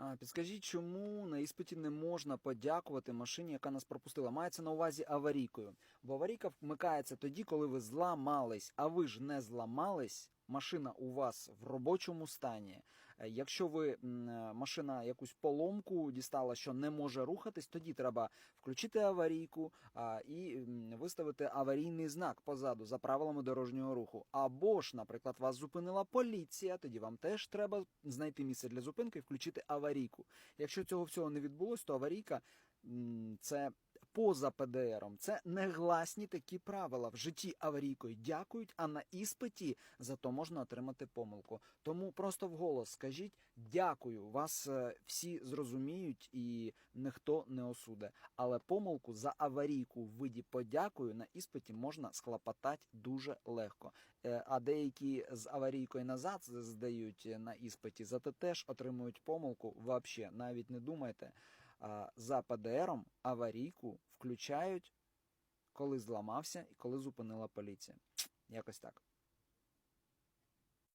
А, Підскажіть, чому на іспиті не можна подякувати машині, яка нас пропустила? Мається на увазі аварійкою. Бо аварійка вмикається тоді, коли ви зламались, а ви ж не зламались. Машина у вас в робочому стані. Е, Якщо ви е, машина якусь поломку дістала, що не може рухатись, тоді треба включити аварійку і виставити аварійний знак позаду за правилами дорожнього руху. Або ж, наприклад, вас зупинила поліція, тоді вам теж треба знайти місце для зупинки і включити аварійку. Якщо цього всього не відбулось, то аварійка це поза ПДРом. Це негласні такі правила. В житті аварійкою дякують, а на іспиті зато можна отримати помилку. Тому просто вголос скажіть дякую. Вас е, всі зрозуміють і ніхто не осуде. Але помилку за аварійку в виді подякую на іспиті можна схлопотати дуже легко. Е, А деякі з аварійкою назад здають на іспиті, зате теж отримують помилку. Вообще, навіть не думайте. За ПДРом аварійку включають, коли зламався і коли зупинила поліція. Якось так.